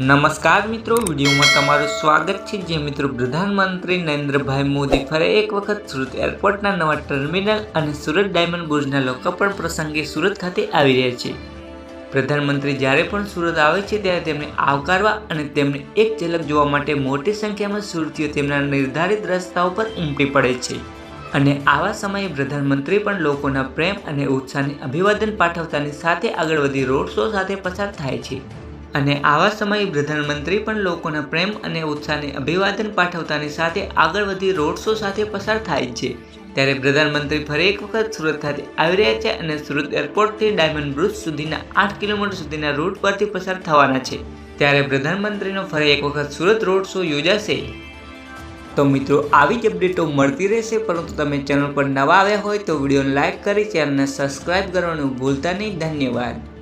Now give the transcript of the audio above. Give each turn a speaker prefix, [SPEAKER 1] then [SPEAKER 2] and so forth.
[SPEAKER 1] નમસ્કાર મિત્રો, વિડીયોમાં તમારું સ્વાગત છે. જે મિત્રો પ્રધાનમંત્રી નરેન્દ્રભાઈ મોદી ફરી એક વખત સુરત એરપોર્ટના નવા ટર્મિનલ અને સુરત ડાયમંડ બ્રિજના લોકાર્પણ પ્રસંગે સુરત ખાતે આવી રહ્યા છે. પ્રધાનમંત્રી જ્યારે પણ સુરત આવે છે, ત્યારે તેમને આવકારવા અને તેમને એક ઝલક જોવા માટે મોટી સંખ્યામાં સુરતીઓ તેમના નિર્ધારિત રસ્તાઓ પર ઉમટી પડે છે. અને આવા સમયે પ્રધાનમંત્રી પણ લોકોના પ્રેમ અને ઉત્સાહને અભિવાદન પાઠવતાની સાથે આગળ વધી રોડ શો સાથે પસાર થાય છે. અને આવા સમયે પ્રધાનમંત્રી પણ લોકોના પ્રેમ અને ઉત્સાહને અભિવાદન પાઠવતાની સાથે આગળ વધી રોડ શો સાથે પસાર થાય છે. ત્યારે પ્રધાનમંત્રી ફરી એક વખત સુરત ખાતે આવી રહ્યા છે અને સુરત એરપોર્ટથી ડાયમંડ બ્રુજ સુધીના આઠ કિલોમીટર સુધીના રૂટ પરથી પસાર થવાના છે. ત્યારે પ્રધાનમંત્રીનો ફરી એક વખત સુરત રોડ શો યોજાશે. તો મિત્રો, આવી જ અપડેટો મળતી રહેશે, પરંતુ તમે ચેનલ પર નવા આવ્યા હોય તો વિડીયોને લાઇક કરી, ચેનલને સબસ્ક્રાઇબ કરવાનું ભૂલતા નહીં. ધન્યવાદ.